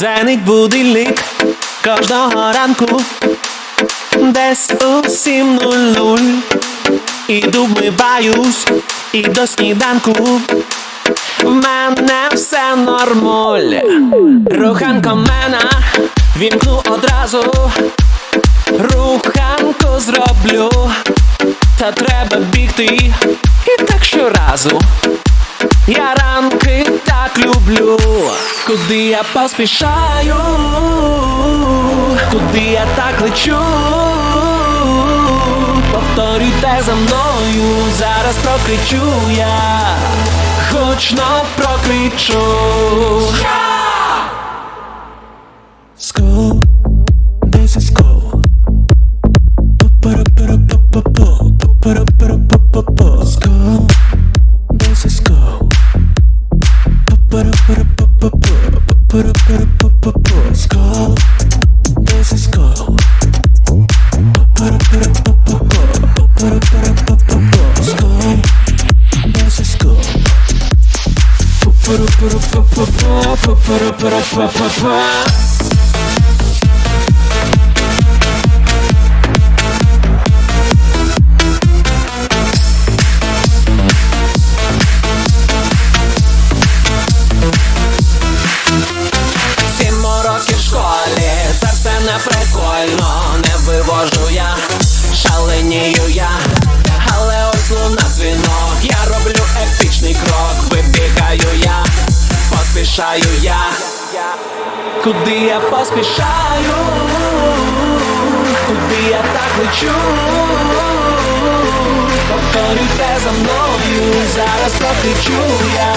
Дзвенить будильник кожного ранку, десь у 7.00 Іду вмиваюсь і до сніданку. В мене все нормаль Руханко мена вімкну одразу. Руханку зроблю. Та треба бігти. І так щоразу. Я ранки так люблю, куди я поспішаю, куди я так лечу, повторюйте за мною, зараз прокричу я, гучно прокричу. Skull, there's a skull. Skull, there's a skull. Skull, there's a skull. Поспішаю я, куди я поспішаю, куди я так лечу, повторюйте за мною, зараз прокричу я,